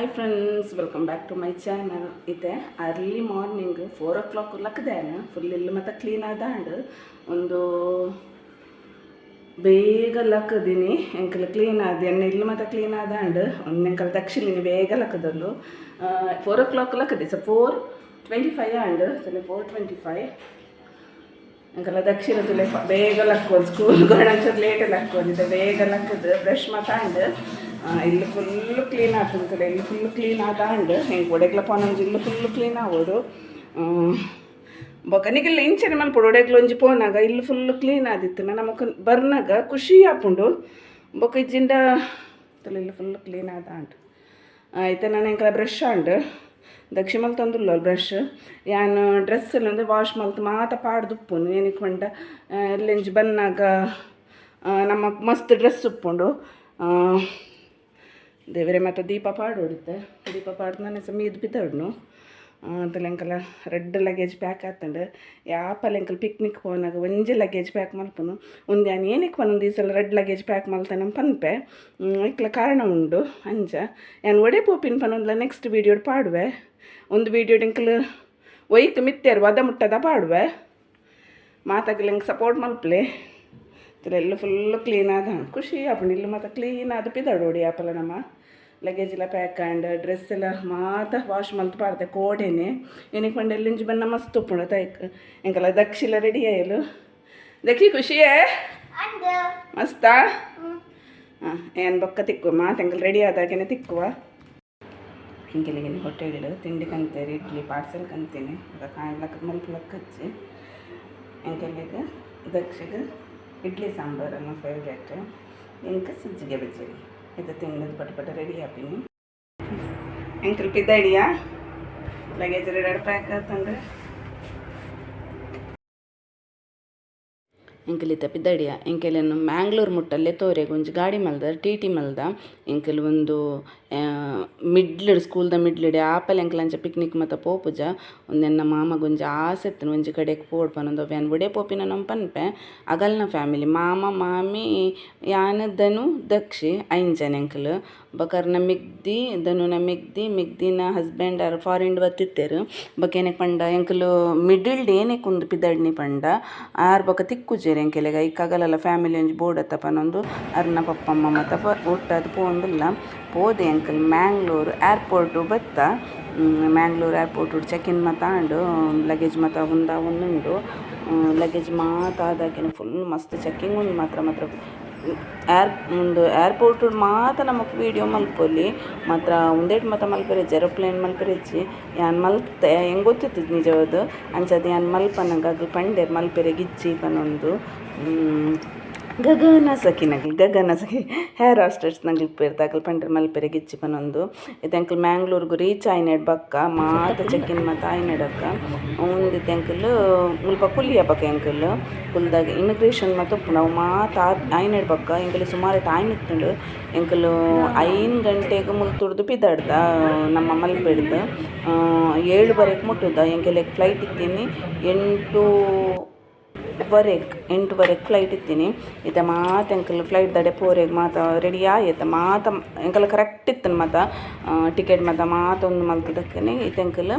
Hi friends welcome back to my channel ಇದೆ early morning four o'clock ಲಕ್ಕದೇನು full ಇಲ್ಲಿ ಮತ್ತೆ clean ಆದಾಂಡ್ ಒಂದು ಬೇಗ ಲಕ್ಕದೀನಿ. ಎಂಕಲ್ ಕ್ಲೀನ್ ಆದ, ಎಣ್ಣೆ ಇಲ್ಲಿ ಮತ್ತೆ ಕ್ಲೀನ್ ಆದಾಂಡ್ ಒಂದು ಎಂಕಲ್ ದಕ್ಷಿಣಿನಿ ಬೇಗ ಲಕ್ಕದಲ್ಲು. Four o'clock ಲಕ್ಕದೆ. So four twenty five and ಸಲ ಫೋರ್ ಟ್ವೆಂಟಿ ಫೈವ್ ಎಂಕಲ್ಲ ದಕ್ಷಿಣ ತುಲೆ ಬೇಗ ಲಕ್ಕೋದು ಸ್ಕೂಲ್ ಲೇಟ್ ಲಕ್ಕೋದಿದೆ ಬೇಗ ಲಕ್ಕದು. ಬ್ರಷ್ ಮಾತಾಂಡ್ ಇಲ್ಲಿ ಫುಲ್ ಕ್ಲೀನ್ ಆಗ್ತದೆ ಇಲ್ಲಿ ಫುಲ್ ಕ್ಲೀನ್ ಆದಾಂಡ್ ಹೆಂಗೆ ಒಡೆಗ್ಲ ಪೋನಂಜಿ ಇಲ್ಲಿ ಫುಲ್ ಕ್ಲೀನ್ ಆಗೋದು. ಬೊಕನಿಗೆಲ್ಲ ಇಂಚನೆ ಮಲ್ಪಡು ಪುಡೋಡೆಗ್ಲು ಒಂಜಿ ಪೋನಾಗ ಇಲ್ಲಿ ಫುಲ್ ಕ್ಲೀನ್ ಆದಿತ್ತು. ನಮಕ್ ಬರ್ನಾಗ ಖುಷಿ ಆಪುಂಡು. ಬೊಕ ಇಜ್ಜಿಂದ ಇಲ್ಲಿ ಫುಲ್ ಕ್ಲೀನ್ ಆದಾಂಡ್ ಆಯ್ತು ನಾನು ಎಂಕಲ ಬ್ರಷ್ ಆಂಡ್. ದಕ್ಷಿ ಮಲ್ ತಂದುಲ್ಲ ಬ್ರಷ್ ಯಾನು ಡ್ರೆಸ್ ಎಲ್ಲ ಅಂದರೆ ವಾಶ್ ಮಲ್ತು ಮಾತ ಪಾಡ್ದುಪ್ಪು ಏನಕ್ಕೆ ಪಂಡ ಎಲ್ಲೆಂಜಿ ಆ, ನಮ್ಮ ಮಸ್ತ್ ಡ್ರೆಸ್ ಉಪ್ಪುಂಡು. ದೇವರೇ, ಮತ್ತು ದೀಪ ಪಾಡೋಡುತ್ತೆ ದೀಪ ಪಾಡ್ದು ನಾನು ಸಹ ಮೀದು ಬಿದ್ದಾಡ್ನು. ಅಂತಲೆಂಕಲ ರೆಡ್ ಲಗೇಜ್ ಪ್ಯಾಕ್ ಆತಂಡು ಯಾಪಲ್ಲ ಎಂಕಲ್ ಪಿಕ್ನಿಕ್ ಹೋನಾಗ ಒಂಜಿ ಲಗೇಜ್ ಪ್ಯಾಕ್ ಮಲ್ಪನು. ಒಂದು ಏನಕ್ಕೆ ಒಂದೊಂದು ದಿವಸ ರೆಡ್ ಲಗೇಜ್ ಪ್ಯಾಕ್ ಮಲ್ತಾನೆ ಪನ್ಪೆ. ಇಕ್ಲ ಕಾರಣ ಉಂಡು, ಅಂಜ. ಯಾನ್ ಒಡೆ ಪೋಪಿನ ಪನ್ನೊಂದ್ಲ ನೆಕ್ಸ್ಟ್ ವೀಡಿಯೋ ಪಾಡುವೆ. ಒಂದು ವೀಡಿಯೋ ಎಂಕಲ್ ಒಯ್ಕ್ ಮಿತ್ತೇರು ವದ ಮುಟ್ಟದ ಪಾಡುವೆ. ಮಾತಾಗಲಿ ಹೆಂಗೆ ಸಪೋರ್ಟ್ ಮಲ್ಪಲೆ. ಎಲ್ಲ ಫುಲ್ಲು ಕ್ಲೀನ್ ಆದ ಖುಷಿ ಆಪುಂಡು ಇಲ್ಲಿ ಮತ್ತು ಕ್ಲೀನ್ ಆದ ಪಿದಾಡೋಡಿ ಆಪಲ ನಮ್ಮ. ಲಗೇಜ್ ಎಲ್ಲ ಪ್ಯಾಕ್ ಆ್ಯಂಡ್ ಡ್ರೆಸ್ ಎಲ್ಲ ಮಾತ ವಾಶ್ ಮಲ್ತು ಪಾಡ್ದೆ ಕೋಡೆನೆ. ಏನಕ್ಕೆ ಪಂಡ ಎಲ್ಲಿಂಜಿ ಬನ್ನ ಮಸ್ತ್ ಉಪ್ಪುಂಡು ತೈಕ್ ಎಂಕಲ್ಲ ದಕ್ಷಿಲ ರೆಡಿ ಆಯಲು. ದಕ್ಷಿ ಖುಷಿಯೇ? ಮಸ್ತಾ? ಹಾಂ ಏನು ಬೊಕ್ಕ ತಿಕ್ಕು ಮಾತು ಎಂಕಲ್ ರೆಡಿ ಆದಾಗೇನೆ ತಿಕ್ಕುವ. ಹೊಟ್ಟೆ ಹೊಟ್ಟೆಗಿಡು ತಿಂಡಿ ಕಂತೇರಿ ಇಡ್ಲಿ ಪಾರ್ಸೆಲ್ ಕಂತೀನಿ. ಅದ ಕಾಣ್ಲಕ್ಕ ಮಲ್ಪಲಕ್ಕ ಹಚ್ಚಿ. ಎಂಕೆಲ್ಲಿಗೆ ದಕ್ಷಿಗೆ ಇಡ್ಲಿ ಸಾಂಬಾರು ನಮ್ಮ ಫೇವ್ರೇಟ್ ಇಂಕ ಸಜ್ಜಿಗೆ ಬಜ್ಜಿ ಇದು ತಿನ್ನೋದು ಪಟ ಪಟ ರೆಡಿ ಹಾಪಿನಿ ಎಂಕಲ್ ಇಡಿಯಾ ಲಗೇಜ್ ಎರಡು ಪ್ಯಾಕ್ ಆತಂದ್ರೆ ಎಂಕಲಿತ ಪಿದ್ದಾಡಿಯ ಎಂಕೆಲೆನ್ನು ಮ್ಯಾಂಗ್ಳೂರು ಮುಟ್ಟಲ್ಲೇ ತೋರೆ ಒಂಜಿ ಗಾಡಿ ಮಲ್ದ, ಟಿ ಟಿ ಮಲ್ದ. ಎಂಕಲ್ ಒಂದು ಮಿಡ್ಲಡ್ ಸ್ಕೂಲ್ದ ಮಿಡ್ಲಡ್ ಆಪಲ್ ಎಂಕಲ್ ಅಂಚ ಪಿಕ್ನಿಕ್ ಮತ್ತ ಪೋಪುಜ ಒಂದೆನ್ನ ಮಾಮಗ ಒಂಜಿ ಆಸೆ ಇತ್ತನು ಒಂಜಿ ಕಡೆಗೆ ಪೋಡ್ ಪನೊಂದು ವ್ಯಾನ್ ಒಡೆ ಪೋಪಿನ ನಮ್ಮ ಪನ್ಪೆ ಅಗಲ್ನ ಫ್ಯಾಮಿಲಿ ಮಾಮ ಮಾಮಿ ಯಾನದನು ದಕ್ಷಿ ಐಂಜನ್ ಎಂಕಲ್ ಬಕರ್ನ ಮಿಗ್ದಿ ದನುನ ಮಿಗ್ದಿ ಮಿಗ್ದಿನ ಹಸ್ಬೆಂಡ್ ಆರ್ ಫಾರಿನ್ ಬತ್ತಿತ್ತೇರು ಬಕೇನೆ ಪಂಡ ಎಂಕಲು ಮಿಡ್ಲ್ಡ್ ಏನೇ ಕುಂದು ಪಿದಡ್ನಿ ಪಂಡ ಆರ್ ಬೊಕ ತಿಕ್ಕುಜೇರಿ ಎಂಕೆಲೆಗ ಇಕ್ಕಾಗಲ್ಲ ಫ್ಯಾಮಿಲಿ ಒಂಜಿ ಬೋರ್ಡ್ ಅತ್ತ ಪನೊಂದು ಅರ್ನ ಪಪ್ಪಮ್ಮ ಮತ್ತ ಪ ಒಟ್ಟದು ಪೋಂದಿಲ್ಲ ಪೋದೆ ಅಂಕಲ್ ಮ್ಯಾಂಗ್ಳೂರ್ ಏರ್ಪೋರ್ಟು ಬತ್ತ. ಮ್ಯಾಂಗ್ಳೂರ್ ಏರ್ಪೋರ್ಟ್ ಚೆಕ್ ಇನ್ ಮಾತಾಂಡು ಲಗೇಜ್ ಮಾತ ಉಂದ ಒಂದುಂಡು ಲಗೇಜ್ ಮಾತಾದಾಗಿನ ಫುಲ್ ಮಸ್ತ್ ಚೆಕ್ಕಿಂಗ್ ಉಂಡು ಮಾತ್ರ ಮಾತ್ರ. ಏರ್ ಒಂದು ಏರ್ಪೋರ್ಟ್ ಮಾತ ನಮಗೆ ವೀಡಿಯೋ ಮಲ್ಪೊಲಿ. ಮಾತ್ರ ಒಂದೇಟ್ ಮಾತ ಮಲ್ಪರೆ ಏರೋಪ್ಲೇನ್ ಮಲ್ಪೆರೆಜ್ಜಿ. ಯಾನ್ ಮಲ್ತೆ ಹೆಂಗ್ ಗೊತ್ತಿತ್ತು ನಿಜವಾದ? ಅಂಚದ ಯಾನ್ ಮಲ್ಪನಗ ಪಂಡೆ ಮಲ್ಪೆರೆ ಗಿಜ್ಜಿ ಪನೊಂದು. ಗಗನ ಸಖಿನಗಲ್ ಗಗನ ಸಖಿ ಹೇರ್ ಆಸ್ಟರ್ಸ್ ನಗಲ್ ಪೇರ್ದಾಗಲ್ ಪಂಡ್ರ ಮಲ್ಪೆರೆ ಗಿಚ್ಚಿ ಪನೊಂದು ಇದು ಅಂಕಲ್ ಮ್ಯಾಂಗ್ಳೂರ್ಗು ರೀಚ್ ಆಯ್ನೆಡ್ ಬಕ್ಕ ಮಾತ ಚೆಕ್ಕಿನ್ ಮಾತ ಆಯ್ನೆಡಕ್ಕ ಒಂದಿತ್ತು ಅಂಕಲ್ ಮುಲ್ಪ ಕುಲಿಯ ಬಕ್ಕ ಅಂಕಲ್ ಕುಲ್ದಾಗ ಇಮಿಗ್ರೇಷನ್ ಮತ್ತು ನಾವು ಮಾತ ಆಯ್ನೆಡ್ ಬಕ್ಕ. ಎಂಕಲ್ ಸುಮಾರು ಟೈಮ್ ಇತ್ತುಂಡು ಎಂಕಲ್ ಐನ್ ಗಂಟೆಗೆ ಮುಲ್ತುಡ್ದು ಪಿದಾಡ್ದ ನಮ್ಮ ಮಲ್ಪೆಡ್ದು. ಏಳುವರೆಗೆ ಮುಟ್ಟುದ. ಎಂಕೆಲೆಗ್ ಫ್ಲೈಟ್ ಇತ್ತೀನಿ ಎಂಟು ವರೆಗೆ ಎಂಟುವರೆಗೆ ಫ್ಲೈಟ್ ಇತ್ತೀನಿ ಈತ ಮಾತು ಎಂಕಲ್ ಫ್ಲೈಟ್ ದಡೆ ಪೋರೆಗೆ ಮಾತ ರೆಡಿ ಆಯ್ತು ಮಾತ ಎಂಕಲ್ ಕರೆಕ್ಟ್ ಇತ್ತನ ಮಾತ. ಟಿಕೆಟ್ ಮಾತ ಮಾತೊಂದು ಒಂದು ಮಲ್ತದಕ್ಕನೆ ಇತ್ತ ಎಂಕಲ್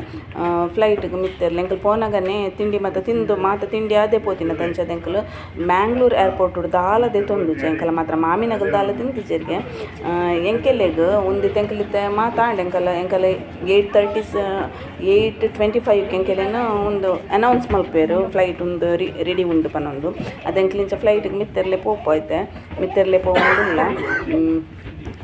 ಫ್ಲೈಟ್ಗೆ ಮಿತ್ತಿರಲಿಲ್ಲ ಎಂಕಲ್ ಪೋನಾಗನೆ ತಿಂಡಿ ಮಾತ ತಿಂದು ಮಾತ ತಿಂಡಿ ಅದೇ ಪೋತಿನ ತಂಚದ ಎಂಕಲ್ ಮ್ಯಾಂಗ್ಳೂರ್ ಏರ್ಪೋರ್ಟ್ ದಾಲದೆ ತೊಂದು ಎಂಕಲ್ ಮಾತ್ರ. ಮಾಮಿನಗಲ್ ದಾಲ ತಿಂದಿಜೆರ್ಗೆ ಎಂಕೆಲೆಗ್ ಒಂದು ಎಂಕಲಿತ್ತ ಮಾತಾಂಡ್ ಎಂಕಲ್ ಎಂಕಲ್ eight thirties eight twenty five ಎಂಕೆಲೇನು ಒಂದು ಅನೌನ್ಸ್ ಮಲ್ಪೇರು. ಫ್ಲೈಟ್ ಒಂದು ರೆಡಿ ಉಂಡು ಪನೊಂದು. ಅದೆಂಕ್ಲಿಂಚ ಫ್ಲೈಟಿಗೆ ಮಿತ್ತೆರ್ಲೆ ಪೋಪೋಯ್ತೆ ಮಿತ್ತೆರ್ಲೆ ಪೋವಂದಿಲ್ಲ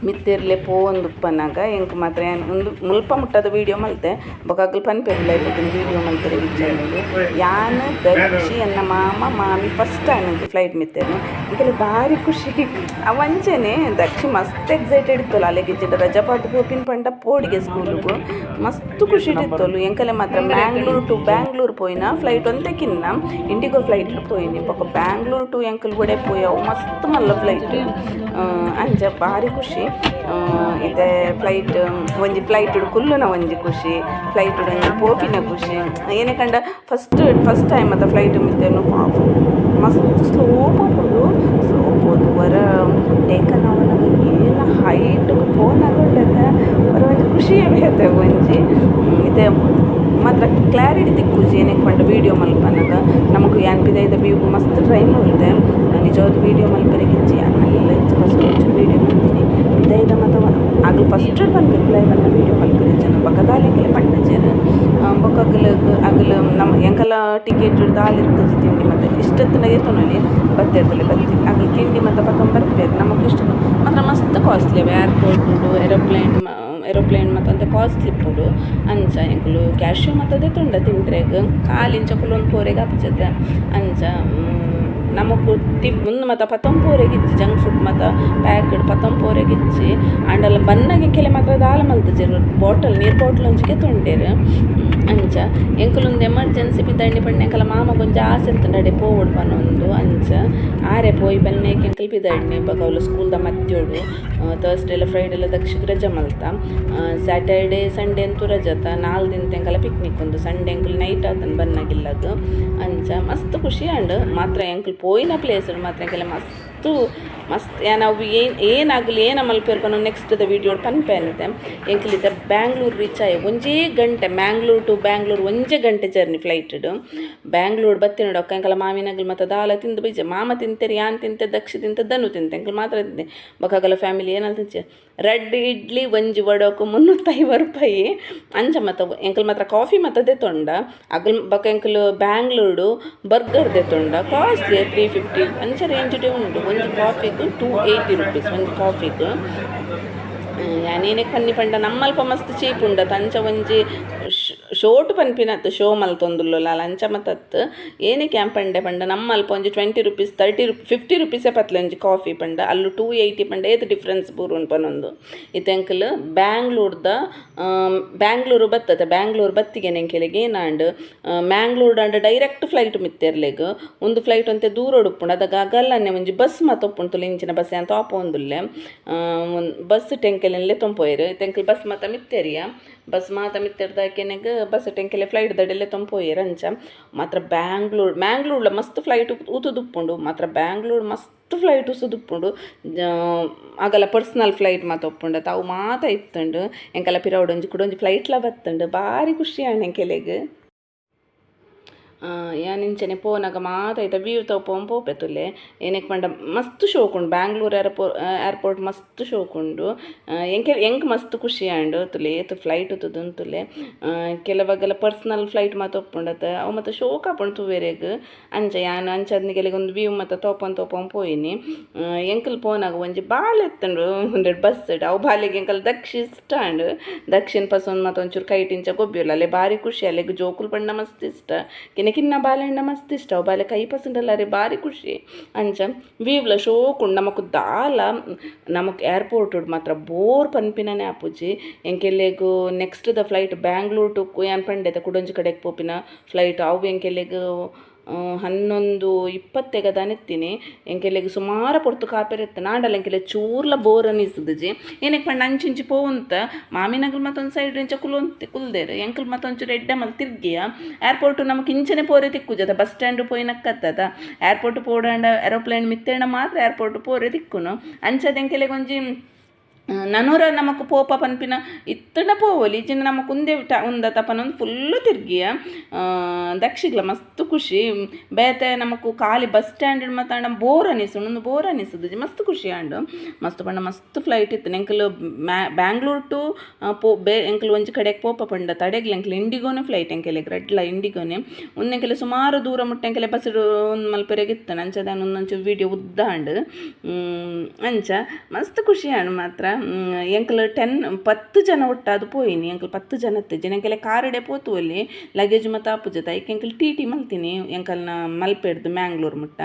ಮಿತ್ತಿರ್ಲೆ ಒಂದು ಉಪ್ಪನಾಗ ಎಂಕ್ ಮಾತ್ರ ಒಂದು ಮುಲ್ಪ ಮುಟ್ಟದ ವೀಡಿಯೋ ಮಲ್ತೆ. ಬೊಕಾಗಲ್ ಪನ್ಪೆರ್ಲ ಇಪ್ಪತ್ತಿನ ವೀಡಿಯೋ ಮಲ್ಪೆರೆ ವಿಚಾರದಲ್ಲಿ ಯಾನ್ ದಕ್ಷಿ ಎನ್ನ ಮಾಮ, ಮಾಮಿ ಫಸ್ಟ್ ಅಂತ ಫ್ಲೈಟ್ ಮಿತ್ತೇನು ಇಂಕೆಲ್ಲ ಭಾರಿ ಖುಷಿ. ಅವಂಚನೆ ದಕ್ಷಿ ಮಸ್ತ್ ಎಕ್ಸೈಟೆಡ್ ಇತ್ತಲ್ಲ. ಅಲ್ಲಿಗೆ ಇದ್ದಿದ್ದ ರಜಪಾತ್ ಪೋಪಿನ ಪಂಡ ಪೋಡಿಗೆ ಸ್ಕೂಲಿಗೂ ಮಸ್ತ್ ಖುಷಿ ಇತ್ತಲ್ಲು ಎಂಕಲೆ ಮಾತ್ರ ಬ್ಯಾಂಗ್ಳೂರು ಟು ಬ್ಯಾಂಗ್ಳೂರ್ ಪೋಯಿನ ಫ್ಲೈಟ್ ಒಂದಕ್ಕಿನ್ನ. ಇಂಡಿಗೋ ಫ್ಲೈಟ್ ಪೋಯಿನಿ. ಪಕ್ಕ ಬ್ಯಾಂಗ್ಳೂರ್ ಟು ಎಂಕಲ್ ಪೋಯಿ. ಪೋಯವು ಮಸ್ತ್ ಮಲ್ಲ ಫ್ಲೈಟ್ ಅಂಜ ಭಾರಿ ಖುಷಿ. ಇದೆ ಫ್ಲೈಟ್ ಒಂಜಿ ಫ್ಲೈಟ್ ಕುಲ್ಲುನ ಒಂಜಿ ಖುಷಿ ಫ್ಲೈಟ್ ಒಂಜಿ ಪೋಪಿನ ಖುಷಿ. ಏನೇ ಕಂಡ ಫಸ್ಟ್ ಫಸ್ಟ್ ಟೈಮ್ ಅದ ಫ್ಲೈಟ್ ಮಿತ್ತೇನು ಮಸ್ತ್ ಸ್ಲೋ ಪೋಪುಂಡು ಸ್ಲೋ ಪೋದು. ವರ ಟೇಕನ್ ಅವನ ಏನು ಹೈಟ್ ಫೋನ್ ಆಗೋಳ್ಳಕ ಬರ ಒಂಜಿ ಖುಷಿ ಖುಷಿಯೇ ಬೇತೆ ಒಂಜಿ. ಇತ್ತೆ ಮಾತ್ರ ಕ್ಲಾರಿಟಿ ತಿಕ್ಕುಜಿ ಏನಕ್ಕೆ ಪಂಡ ವೀಡಿಯೋ ಮಲ್ಪನಾಗ ನಮಕ್ ಯಾನ್ ಬಿದೈದ ವ್ಯೂ ಮಸ್ತ್ ಟ್ರೈನ್ ಇದೆ ನಿಜವಾದ ವೀಡಿಯೋ ಮಲ್ಪರೆಗಿಜ್ಜಿ ಅನ್ನಲ್ಲ ಫಸ್ಟ್ ಹೆಚ್ಚು ವೀಡಿಯೋ ಮಾಡ್ತೀನಿ. ಪಿದಾಯ್ದ ಮತ್ತು ಆಗಲು ಫಸ್ಟ್ ಬಂದು ರಿಪ್ಲೈ ಬಂದ ವೀಡಿಯೋ ಮಲ್ಪರಿಜ್ಜನ ಬಕದಾಲೆಂಗೆಲ್ಲ ಪಂಡಜೇರು ಬೊಕ್ಕಗಲ, ಆಗಲು, ನಮ್ಮ ಎಂಕಲ ಟಿಕೆಟ್ ದಾಲ್ ಇರ್ತದೆ ತಿಂಡಿ ಮತ್ತು ಇಷ್ಟತ್ತಿನ ಎತ್ತನಲ್ಲಿ ಬತ್ತಿರ್ತಲೆ ಬತ್ತಿ ಆಗಲು ತಿಂಡಿ ಮತ್ತು ಪಕ್ಕ ಬರ್ತಾರೆ ನಮಗೆ ಇಷ್ಟ ಮಾತ್ರ ಮಸ್ತ್ ಕಾಸ್ಟ್ಲಿ ಅವೆ. ಏರ್ಪೋರ್ಟ್ ಏರೋಪ್ಲೇನ್ ಏರೋಪ್ಲೇನ್ ಮತ್ತೊಂದು ಇಪ್ಪುಡು ಅಂಚ ಎಂಕುಲು ಕ್ಯಾಶ್ಯೂ ಮತ್ತದೇ ತುಂಡ ತಿಂಡ್ರೆಗ್ ಕಾಲಿಂಚ ಕುಲೊಂದು ಪೋರೆಗೆ ಆಪುಜತೆ ಅಂಚ ನಮಕ್ ತಿ ಮುಂದೆ ಮತ್ತು ಪತಂಪೂರೆ ಗಿಚ್ಚಿ ಜಂಕ್ ಫುಡ್ ಮತ್ತು ಪ್ಯಾಕ್ಡ್ ಪತ್ತೊಂಪೋರೆಗ್ ಇಜ್ಜಿ ಆಂಡಲ ಬನ್ನಗೆ ಕೆಲೆ ಮಾತ್ರ ದಾಲ ಜರು ಬಾಟಲ್ ನೀರು ಬಾಟಲ್ ಒಂಜಿಗೆ ತೊಂಡೇರು. ಅಂಚ ಎಂಕುಲೊಂದು ಎಮರ್ಜೆನ್ಸಿ ಪಿದಣ್ಣಿ ಪಣ್ಣೆಂಕಲ ಮಾಮ ಗೊಂಜ ಆಸೆ ಇರ್ತಂಡಡೆ ಪೋವಡ್ ಬನ್ನೊಂದು ಅಂಚ ಆರೆ ಪೋಯಿ ಬನ್ನೇಕೆ ಎಂಕಲ್ ಪಿದಣ್ಣಿ ಬಗ ಅವಳು ಸ್ಕೂಲ್ದ ಮಧ್ಯೋಡು ಥರ್ಸ್ಡೇ ಎಲ್ಲ ಫ್ರೈಡೆ ಎಲ್ಲ ದಕ್ಷಿಣ ರಜಾ ಮಲ್ತ. ಸ್ಯಾಟರ್ಡೇ ಸಂಡೇ ಅಂತೂ ರಜತ ನಾಲ್ ದಿನ ತೆಂಕಲ ಪಿಕ್ನಿಕ್ ಒಂದು ಸಂಡೇ ಎಂಕಲ್ ನೈಟ್ ಆತನ ಬನ್ನಾಗಿಲ್ಲದು ಅಂಚ ಮಸ್ತ್ ಖುಷಿ ಆಂಡ್ ಮಾತ್ರ ಎಂಕಲ್ ಪೋಯಿನ ಪ್ಲೇಸ್ ಮಾತ್ರ ಎಂಕಲೆ ಮಸ್ತ್ ಮಸ್ತ್ ನಾವು ಏನು, ಏನಾಗಲಿ, ಏನ ಮಲ್ಪೇರ್ಕೊಂಡು ನೆಕ್ಸ್ಟ್ ದ ವಿಡಿಯೋ ಪನ್ಪೇನಿದೆ ಎಂಕಲಿದ್ದ ಬ್ಯಾಂಗ್ಳೂರು ರೀಚ್ ಆಯ್ ಒಂಜೇ ಗಂಟೆ ಮ್ಯಾಂಗ್ಳೂರ್ ಟು ಬ್ಯಾಂಗ್ಳೂರ್ ಒಂಜೇ ಗಂಟೆ ಜರ್ನಿ ಫ್ಲೈಟ್ಡು ಬ್ಯಾಂಗ್ಳೂರು ಬತ್ತಿ ನೋಡು ಎಂಕಲ ಮಾವಿನಗಲ್ ಮತ್ತು ದಾಲ ತಿಂದು ಬೈಜ. ಮಾಮ ತಿಂತೇರಿ, ಯಾನ್ ತಿಂತೆ, ದಕ್ಷ ತಿಂತ ದನು ತಿಂತೆ, ಅಂಕಲ್ ಮಾತ್ರ ತಿಂತೆ. ಬೊಕಾಗಲ ಫ್ಯಾಮಿಲಿ ಏನಲ್ಲ ತಿಂಚೆ ರೆಡ್ ಇಡ್ಲಿ, ಒಂಜಿ ವಡೋಕು ಮುನ್ನೂತ್ತೈವತ್ತು ರೂಪಾಯಿ. ಅಂಚ ಮತ್ತು ಎಂಕಲ್ ಮಾತ್ರ ಕಾಫಿ ಮತ್ತದೇ ತೊಂಡ. ಅಗಲ್ ಬೊಕ ಎಂಕಲ್ ಬ್ಯಾಂಗ್ಳೂರು ಬರ್ಗರ್ ದೆ ತೊಂಡ. ಕಾಸ್ಟ್ಲಿ ತ್ರೀ ಫಿಫ್ಟಿ ಅಂಚ ರೇಂಜ್ ಉಂಟು ಒಂಜಿ ಕಾಫಿಗೆ ಟೂ ಏಯ್ಟಿ ರುಪೀಸ್ ಒಂಜಿ ಕಾಫಿಗೆ ಯಾನೇನೆ ಕನ್ನಿ ಪಂಡ, ನಮ್ಮಲ್ಪ ಮಸ್ತ್ ಚೀಪ್ ಉಂಡ ತಂಚ ಒಂಜಿ ಶೋಟ್ ಪನ್ಪಿನತ್, ಶೋ ಮಲ್ತೊಂದುಲ್ಲ ಅಂಚ ಮತತ್ ಏನೆ ಕ್ಯಾಂಪಂಡೆ ಪಂಡ ನಮ್ಮ ಅಲ್ಪ ಒಂಜಿ twenty rupees, thirty rupee, fifty ರುಪೀಸೇ ಪತ್ಲೆ ಒಂಜಿ ಕಾಫಿ ಪಂಡ. ಅಲ್ಲೂ ಟೂ ಏಯ್ಟಿ ಪಂಡ, ಏತ್ ಡಿಫ್ರೆನ್ಸ್ ಪೂರ ಪನೊಂದು. ಇತ್ತೆಂಕಲ್ ಬ್ಯಾಂಗ್ಳೂರ್ದ ಬ್ಯಾಂಗ್ಳೂರು ಬತ್ತತೆ. ಬ್ಯಾಂಗ್ಳೂರು ಬತ್ತಿಗೆ ನೆಂಕೆಲೆಗೆ ಏನಾಂಡ್ ಮ್ಯಾಂಗ್ಳೂರ್ ಅಂಡ ಡೈರೆಕ್ಟ್ ಫ್ಲೈಟ್ ಮಿತ್ತೆರ್ಲೆಗ್. ಒಂದು ಫ್ಲೈಟ್ ಅಂತೆ ದೂರ ಉಡುಪುಂಡು ಅದಾಗ ಅಗಲ್ಲನೆ ಒಂಜಿ ಬಸ್ ಮತ್ತೊಪ್ಪುಂಟು ಇಂಚಿನ ಬಸ್ ಅಂತ ಆಪ ಒಂದುಲ್ಲೆ ಬಸ್ ಟೆಂಕೆಲೆನ್ಲೆ ತೊಂಪೋಯರು. ತೆಂಕಲ್ ಬಸ್ ಮಾತ ಮಿತ್ತೆರಿಯ. ಬಸ್ ಮಾತ ಮಿತ್ತೆರ್ದಾಕೆನೆಗ್ ಬಸ್ ಟೆಂಕೆಲೆ ಫ್ಲೈಟ್ ದಡೆಲೆ ತೊಂಪೋಯರು ಅಂಚ. ಮಾತ್ರ ಬ್ಯಾಂಗ್ಳೂರ್, ಮ್ಯಾಂಗ್ಳೂರ್ಲ ಮಸ್ತ್ ಫ್ಲೈಟ್ ಉತುದುಪ್ಪುಂಡು ಮಾತ್ರ ಬ್ಯಾಂಗ್ಳೂರ್ ಮಸ್ತ್ ಫ್ಲೈಟ್ ಉಸುದುಪ್ಪುಂಡು ಆಗಲ್ಲ ಪರ್ಸ್ನಲ್ ಫ್ಲೈಟ್ ಮಾತ ಒಪ್ಪುಂಡು. ತಾವು ಮಾತ ಇತ್ತುಂಡು. ಎಂಕಲ ಪಿರವುಡು ಒಂಜಿ ಕುಡೊಂಜಿ ಫ್ಲೈಟ್ಲ ಬತ್ತುಂಡು. ಬಾರಿ ಖುಷಿ ಆಂಡ್ ಎಂಕೆಲೆಗ್. ಯಾನಿಂಚನೆ ಪೋನಾಗ ಮಾತ ಐತ ವ್ಯೂ ತೋಪೋನ್ ಪೋಪೆತುಲೆ ಏನಕ್ಕೆ ಪಂಡ ಮಸ್ತ್ ಶೋಕುಂಡು ಬ್ಯಾಂಗ್ಳೂರ್ ಏರ್ಪೋ ಏರ್ಪೋರ್ಟ್ ಮಸ್ತ್ ಶೋಕುಂಡು ಎಂಕೆ, ಎಂಕ್ ಮಸ್ತ್ ಖುಷಿ ಆಂಡು ತುಲೆ ಏತು ಫ್ಲೈಟ್ ತುದುಂತುಲೆ ಕೆಲವಾಗೆಲ್ಲ ಪರ್ಸ್ನಲ್ ಫ್ಲೈಟ್ ಮಾತ ಒಪ್ಪುಂಡತ ಅವು ಮತ್ತು ಶೋಕ್ ಆಪುಂಡು ತೂವೆರೆಗ್. ಅಂಚ ಯಾನ್ ಅಂಚದ್ನಿಗೆಲೆಗ್ ಒಂದು ವ್ಯೂ ಮತ್ತು ತೋಪನ್ ತೋಪನ್ ಪೋಯಿನಿ. ಎಂಕಲ್ ಪೋನಾಗ ಒಂಜಿ ಬಾಲ್ ಎತ್ತಂಡು, ಒಂದೆರಡು ಬಸ್ ಅವು ಬಾಲಿಗೆ ಎಂಕಲ್ ಇಷ್ಟ ಆಂಡು. ದಕ್ಷಿಣ ಪಸೊಂದು ಮತ್ತೊಂಚೂರು ಕೈಟಿಂಚ ಗೊಬ್ಬಿಲ್ಲ ಅಲ್ಲೇ ಭಾರಿ ಖುಷಿ, ಅಲ್ಲಿಗೆ ಜೋಕುಲ್ ಪಂಡ ಮಸ್ತ್ ಇಷ್ಟ. ಕಿನ್ನ ಬಾಲೆಹಣ್ಣ ಮಸ್ತ್ ಇಷ್ಟ ಅವು ಬಾಲೆ ಕೈ ಪಸಂಡಲ್ಲ ರೀ ಭಾರಿ ಖುಷಿ ಅಂಚ ವೀವ್ಲ ಶೋಕುಂಡು ನಮಕ್ ದಾಲ ನಮಕ್ ಏರ್ಪೋರ್ಟ್ ಮಾತ್ರ ಬೋರ್ ಪನ್ಪಿನನೆ ಆಪುಜಿ ಎಂಕೆಲ್ಲೆಗು next the flight Bangalore to ಯಾನ್ ಪಂಡೆತ ಕುಡೊಂಜಿ ಕಡೆಗ್ ಪೋಪಿನ ಫ್ಲೈಟ್ ಅವು ಎಂಕೆಲ್ಲೆಗ್ ಹನ್ನೊಂದು ಇಪ್ಪತ್ತೆಗ ದನೆತ್ತಿನಿ ಎಂಕೆಲೆಗ್ ಸುಮಾರು ಪೊರ್ತು ಕಾಪೆರೆತ್ತ ನಾಡಲ್ಲ ಎಂಕೆಲೆ ಚೂರ್ಲ ಬೋರ್ ಅನಿಸುದುಜಿ ಏನಕ್ಕೆ ಪಂಡ ಅಂಚಿಂಚಿ ಪೋವಂತ ಮಾಮಿನಗಲ್ ಮತ್ತೊಂದು ಸೈಡ್ ಇಂಚ ಕುಲೊಂತಿ ಕುಲ್ದೇರು. ಎಂಕಲ್ ಮತ್ತೊಂಚೂರು ಎಡ್ಡೆ ಮಲ್ ತಿರ್ಗಿಯ. ಏರ್ಪೋರ್ಟ್ ನಮಕ್ ಇಂಚನೆ ಪೋರೆ ತಿಕ್ಕುಜದ ಬಸ್ ಸ್ಟ್ಯಾಂಡ್ ಪೋಯಿನಕ್ಕತ್ತದ ಏರ್ಪೋರ್ಟ್ ಪೋಡಾಂಡ ಏರೋಪ್ಲೇನ್ ಮಿತ್ತೇಣ ಮಾತ್ರ ಏರ್ಪೋರ್ಟ್ ಪೋರೆ ತಿಕ್ಕುನು. ಅಂಚದ ಎಂಕೆಲೆಗ್ ಒಂಜಿ ನನೂರ ನಮಕ್ ಪೋಪ ಪನ್ಪಿನ ಇತ್ತಂಡ ಪೋವೊಲಿ ಇಜ್ಜಿಂಡ ನಮಕ್ ಉಂದೆ ಟ ಉಂದ ತಪನೊಂದು ಫುಲ್ಲು ತಿರ್ಗಿಯ. ದಕ್ಷಿಗ್ಲ ಮಸ್ತ್ ಖುಷಿ. ಬೇತೆ ನಮಕ್ ಖಾಲಿ ಬಸ್ ಸ್ಟ್ಯಾಂಡ್ ಮಾತಾಡ ಬೋರ್ ಅನಿಸುಂಡು ಒಂದು ಬೋರ್ ಅನಿಸುದು ಮಸ್ತ್ ಖುಷಿ ಆಂಡು. ಮಸ್ತ್ ಪಂಡ ಮಸ್ತ್ ಫ್ಲೈಟ್ ಇತ್ತು ಮ್ಯಾ, ಬ್ಯಾಂಗ್ಳೂರ್ ಟು ಪೋ, ಬೇ ಎಂಕಲ್ ಒಂಜಿ ಕಡೆಗೆ ಪೋಪ ಪಂಡ ತಡೆಗ್ಲ ಎಂಕಲ್ ಇಂಡಿಗೋನೆ ಫ್ಲೈಟ್ ಎಂಕೆಲೆಗ್ ರಡ್ಲ ಇಂಡಿಗೋನೆ. ಉಂದೆಂಕೆಲೆ ಸುಮಾರು ದೂರ ಮುಟ್ಟೆಂಕೆಲೆ ಬಸ್ ಒಂದು ಮಲ್ಪೆರೆಗಿತ್ತು ಅಂಚದ ಒಂದೊಂಚು ಉದ್ದ ಉದ್ದಾಂಡ್ ಅಂಚ ಮಸ್ತ್ ಖುಷಿ ಆಂಡ್ ಮಾತ್ರ. ಎಂಕಲ್ ಟೆನ್ ಪತ್ತು ಜನ ಒಟ್ಟಾದು ಪೋಯಿನಿ. ಎಂಕಲ್ ಪತ್ತು ಜನ ಇತ್ತಿಜ್ಜಿ ಎಂಕೆಲೆ ಕಾರಡೆ ಪೋತು ಅಲ್ಲಿ. ಲಗೇಜ್ ಮತ್ತು ಆಪುಜತ ಐಕೆ ಎಂಕಲ್ ಟಿ ಟಿ ಮಲ್ತೀನಿ. ಎಂಕಲ್ನ ಮಲ್ಪೆಡ್ದು ಮ್ಯಾಂಗ್ಳೂರ್ ಮುಟ್ಟ.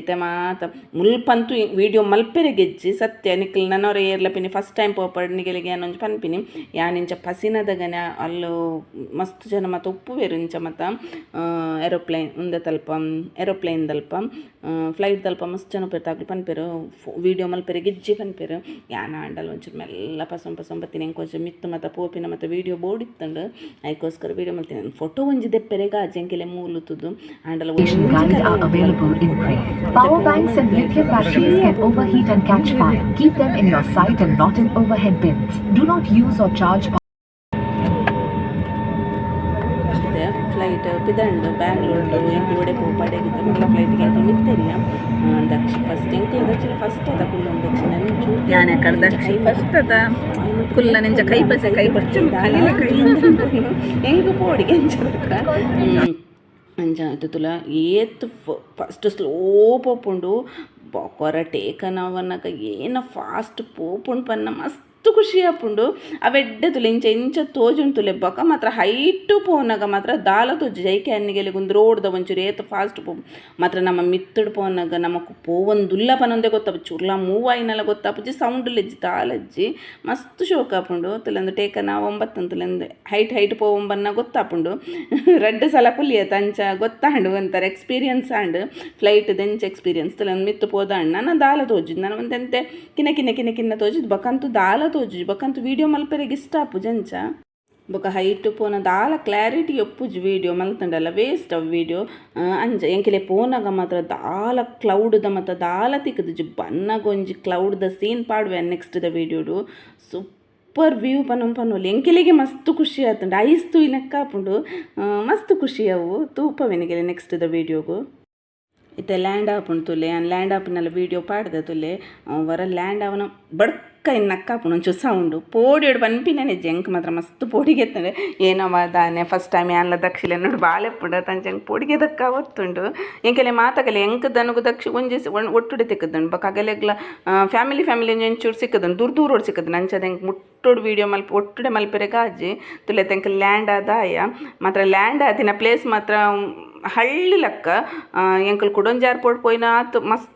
ಐತೆ ಮಾತ ಮುಲ್ಪಂತು ವಿಡಿಯೋ ಮಲ್ಪೆರೆ ಗೆಜ್ಜಿ. ಸತ್ಯ ನಿಕ್ಕಲ್ ನನ್ನವರ ಏರ್ಲಪಿನಿ ಫಸ್ಟ್ ಟೈಮ್ ಪೋಪಡ್ ನಿಗೆಲಿಗೆ ಏನೊಂಜಿ ಪನ್ಪಿನಿ ಯಾನಿಂಚ ಪಸಿನದಗನ ಅಲ್ಲು ಮಸ್ತ್ ಜನ ಮತ್ತು ಉಪ್ಪು ಬೇರು ಇಂಚ ಮತ್ತು ಏರೋಪ್ಲೇನ್ ಉಂದ ತಲ್ಪ ಏರೋಪ್ಲೇನ್ ದಲ್ಪ ಫ್ಲೈಟ್ ದಲ್ಪ ಮಸ್ತ್ ಜನ ಪೇರ್ತಾಗ್ಲು ಪನ್ಪೇರು. ವಿಡಿಯೋ ಮಲ್ಪೆರೆ ಗೆಜ್ಜಿ ಪನ್ಪೇರು. ಯಾನ ಆಂಡಲ್ ಒಂಚೂರು ಮೆಲ್ಲ ಪಸಂ ಪಸಂ ಬತ್ತೀನಿ ಹೆಂಗೆ ಕೊಂಚ ಮಿತ್ತು ಮತ್ತು ಪೋಪಿನ ಮತ್ತು ವಿಡಿಯೋ ಬೋರ್ಡ್ ಇತ್ತಂಡು ಅದಕ್ಕೋಸ್ಕರ ವಿಡಿಯೋ ಮಾಡ್ತೀನಿ. ನನ್ನ ಫೋಟೋ ಒಂಜಿ ದೆಪ್ಪೆರೆಗ ಜಂಕೆಲೆ ಮೂಲುತ್ತದ್ದು ಆ್ಯಂಡ್ ಅಲ್ಲ over heat and catch fire keep them in your sight and not in overhead bins do not use or charge flight ಪಿದಂಡು Bangalore to ಎಂಕ್ಲೂಡೆ ಪೋ ಪಡೆಗಿದ್ದ ಮಲ್ಲ ಫ್ಲೈಟ್ಗೆ ಎಂಕ್ಲು ಮಿತ್ತೆರಿಯ ದಕ್ಷ ಫಸ್ಟ್ ಎಂಕ್ಲು ದಕ್ಷಿಣ ಫಸ್ಟ್ ಅದ ಕುಲ್ಲ ದಕ್ಷಿಣ ಯಾನೆ ಕಡೆ ದಕ್ಷಿ ಫಸ್ಟ್ ಅದ ಕುಲ್ಲ ನಿಂಚ ಕೈ ಬಸೆ ಕೈ ಬರ್ಚು ದಾಲಿಲ ಹೆಂಗೆ ಪೋಡಿಗೆ ಎಂಚದಕ್ಕ ಅಂಚ ಅದು ತುಲ ಏತ್ ಫಸ್ಟ್ ಸ್ಲೋ ಪೋಪುಂಡು ಬೊಕೊರ ಟೇಕನ್ ಅವನಕ ಏನ ಫಾಸ್ಟ್ ಪೋಪುಂಡು ಪನ್ನ ಮಸ್ತ್ ಖುಷಿ ಆಪುಂಡು ಅವೆಡ್ಡೆ ತುಲೆ, ಇಂಚ ಇಂಚ ತೋಜುಂಡು ತುಲೆ ಬೊಕ. ಮಾತ್ರ ಹೈಟು ಪೋನಾಗ ಮಾತ್ರ ದಾಲ ತೋಜು. ಜೈಕೆ ಅನ್ನಿಗೆಲೆ ಒಂದು ರೋಡ್ದ ಒಂಚೂರು ಏತು ಫಾಸ್ಟ್ ಪೋ ಮಾತ್ರ ನಮ್ಮ ಮಿತ್ತಡ್ ಪೋನಾಗ ನಮಕ್ ಪೋವೊಂದುಲ್ಲ ಪನೊಂದೇ ಗೊತ್ತಾಪು. ಚುರ್ಲ ಮೂವ್ ಆಯ್ನಲ ಗೊತ್ತಾಪುಜಿ ಸೌಂಡ್ ಲೆಜ್ಜಿ ತಾಲಜ್ಜಿ ಮಸ್ತ್ ಶೋಕ ಆಪುಂಡು ತುಲೆಂದು ಟೇಕನ ಒಂಬತ್ತು ತುಲೆಂದು ಹೈಟ್ ಹೈಟ್ ಪೋವಂಬನ್ನ ಗೊತ್ತಾಪುಂಡು ರೆಡ್ ಸಲ ಕುಲಿಯತ್ ಅಂಚ ಗೊತ್ತಾಂಡು ಅಂತಾರೆ. ಎಕ್ಸ್ಪೀರಿಯನ್ಸ್ ಆಂಡ್ ಫ್ಲೈಟ್ ದೆಂಚ ಎಕ್ಸ್ಪೀರಿಯನ್ಸ್. ತುಲೆಂದು ಮಿತ್ತು ಪೋದಾಂಡ್ ನಾನು ದಾಲ ತೋಜುದು. ನಾನು ಒಂದೆಂತೆ ಕಿನ್ನ ಕಿನ್ನ ಕಿನ್ನ ಕಿನ್ನ ತೋಜುದು. ಬಕಂತು ದಾಲ ತೋಜುಜಿ ಬೊಕ್ಕಂತ ವೀಡಿಯೋ ಮಲ್ಪೆರೆಗೆ ಇಷ್ಟ ಆಪು ಜಂಚ. ಬೊಕ ಹೈಟ್ ಪೋನ ದಾಲ ಕ್ಲಾರಿಟಿ ಒಪ್ಪುಜಿ ವೀಡಿಯೋ ಮಲ್ತಂಡಲ್ಲ ವೇಸ್ಟ್ ಅವ್ ವೀಡಿಯೋ ಅಂಜ, ಎಂಕೆಲೆ ಪೋನಾಗ ಮಾತ್ರ ದಾಲ ಕ್ಲೌಡ್ದ ಮಾತ್ರ ದಾಲ ತಿಕ್ಕದುಜಿ ಕ್ಲೌಡ್ ಕ್ಲೌಡ್ದ ಸೀನ್ ಪಾಡುವೆ ನೆಕ್ಸ್ಟ್ ದ ವಿಡಿಯೋಡು ಸೂಪರ್ ವ್ಯೂ ಪನಂ ಪನೋಲಿ, ಎಂಕೆಲೆಗೆ ಮಸ್ತ್ ಖುಷಿ ಆತುಂಡು, ಐಸ್ ತೂಯಿನಕ್ಕ ಆಪುಂಡು ಮಸ್ತ್ ಖುಷಿ ಅವು, ತೂಪವೆನಗೆಲೆ ನೆಕ್ಸ್ಟ್ ದ ವೀಡಿಯೋಗು ಲ್ಯಾಂಡ್ ಆಪುಂಡು ತುಲೆ ഞാൻ ಲ್ಯಾಂಡ್ ಆಪಿನಲ್ಲ ವೀಡಿಯೋ ತುಲೆ വര ലാൻഡ് ಲ್ಯಾಂಡ್ ಅವನ ಬಡ್ಕ ಇನ್ನಕ್ಕ ಆಪುಂಡು ಒಂಚೂರು ಸೌಂಡು. ಪೋಡಿಯೋಡು ಪನ್ಪಿನೇ ಜಂಕ್ ಮಾತ್ರ ಮಸ್ತ್ ಪೋಡಿಗೆ ಎತ್ತಂಡೆ ಏನವ ದಾನೆ ಫಸ್ಟ್ ಟೈಮ್ ಯಾನ್ಲ ದಕ್ಷಿಲೆ ನೋಡಿ ಬಾಳೆ ಪುಂಡ ಜಂಕ್ ಪೋಡಿಗೆ ದಕ್ಕ ಒತ್ತುಂಡು. ಎಂಕೆಲೆ ಮಾತಾಗಲೆ ಎಂಕ್ ದನಗು ದಕ್ಷಿ ಒಂಜಿ ಒಟ್ಟುಡೆ ತಿಕ್ಕದನು ಬಕ ಅಗಲೆಗ್ಲ ಫ್ಯಾಮಿಲಿ ಫ್ಯಾಮಿಲಿ ಒಂಚೂರು ಸಿಕ್ಕದನು ದೂರ ದೂರ ಓಡ್ ಸಿಕ್ಕದನು ಅಂಚದ ಹೆಂಗೆ ಮುಟ್ಟೋಡು ವೀಡಿಯೋ ಮಲ್ಪ, ಒಟ್ಟುಡೆ ಮಲ್ಪೆರೆ ಗಾಜಿ. ತುಲೆ ತೆಂಕ ಲ್ಯಾಂಡ್ ಆದಾಯ. ಮಾತ್ರ ಲ್ಯಾಂಡ್ ಆದಿನ ಪ್ಲೇಸ್ ಮಾತ್ರ ಹಳ್ಳಿ ಲೆಕ್ಕ. ಎಂಕಲ್ ಕುಡೊಂಜಿ ಏರ್ಪೋರ್ಟ್ ಪೋಯಿನ ಆತು ಮಸ್ತ್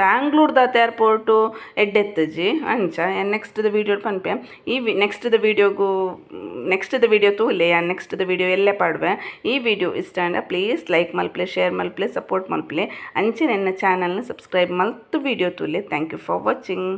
ಬ್ಯಾಂಗ್ಳೂರ್ದಾತ ಏರ್ಪೋರ್ಟು ಎಡ್ಡೆತ್ತಜಿ ಅಂಚ ನೆಕ್ಸ್ಟ್ ದ ವೀಡಿಯೋ ಪನ್ಪೆ. ಈ ವಿ ನೆಕ್ಸ್ಟ್ ದ ವೀಡಿಯೋಗೂ ನೆಕ್ಸ್ಟ್ ದ ವೀಡಿಯೋ ತೂಲೆ ನೆಕ್ಸ್ಟ್ ದ ವೀಡಿಯೋ ಎಲ್ಲೇ ಪಾಡುವೆ. ಈ ವಿಡಿಯೋ ಇಷ್ಟ ಅಂಡ ಪ್ಲೀಸ್ ಲೈಕ್ ಮಲ್ಪ್ಲೆ ಶೇರ್ ಮಲ್ಪ್ಲೆ ಸಪೋರ್ಟ್ ಮಲ್ಪ್ಲೆ. ಅಂಚೆ ನನ್ನ ಚಾನಲ್ನ ಸಬ್ಸ್ಕ್ರೈಬ್ ಮಲ್ತು ವೀಡಿಯೋ ತೂಲೆ ಥ್ಯಾಂಕ್ ಯು ಫಾರ್ ವಾಚಿಂಗ್